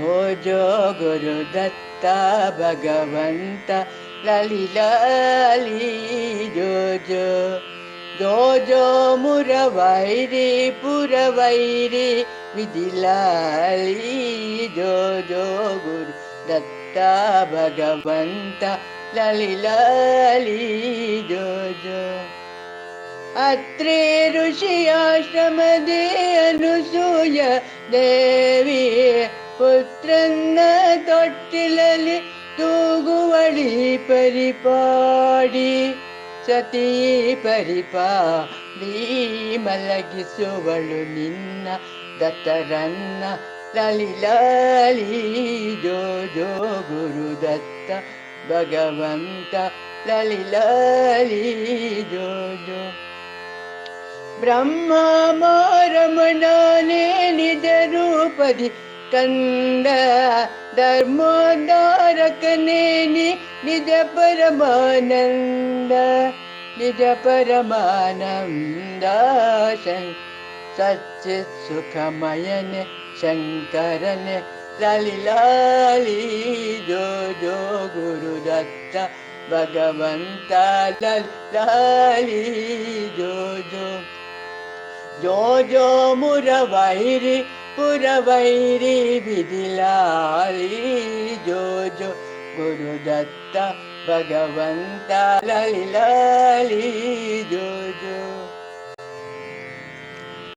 ो जो भगवन्त दत्ता जो ललिलालि जोजो। दोजो मुरवैरि पुरवैरि विधिलाली जो जो गुरु दत्ता भगवंता जो जो अत्रे ऋषि आश्रमदे अनुसूय देवी ಪುತ್ರನ್ನ ತೊಟ್ಟಿಲಲ್ಲಿ ತೂಗುವಳಿ ಪರಿಪಾಡಿ. ಸತಿ ಪರಿಪಾಡಿ ಮಲಗಿಸುವಳು ನಿನ್ನ ದತ್ತರನ್ನ. ಲಲಿಲಾಲಿ ಜೋ ಜೋ ಗುರು ದತ್ತ ಭಗವಂತ. ಲಲಿಲಾಲಿ ಜೋ ಜೋ. ಬ್ರಹ್ಮ ಮಾರಮಣಾನೇ ನಿಜ ರೂಪದಿ स्कन्द धर्मोदारकनेनि निज परमानन्द निज परमानन्द सच सुखमयन शङ्कर ललिला गुरुदत्त भगवन्त जो। जो जो मुरवैरि पुरवैरी विधिलारी जो जो गुरुदत्त भगवन्त ललिलाली जो जो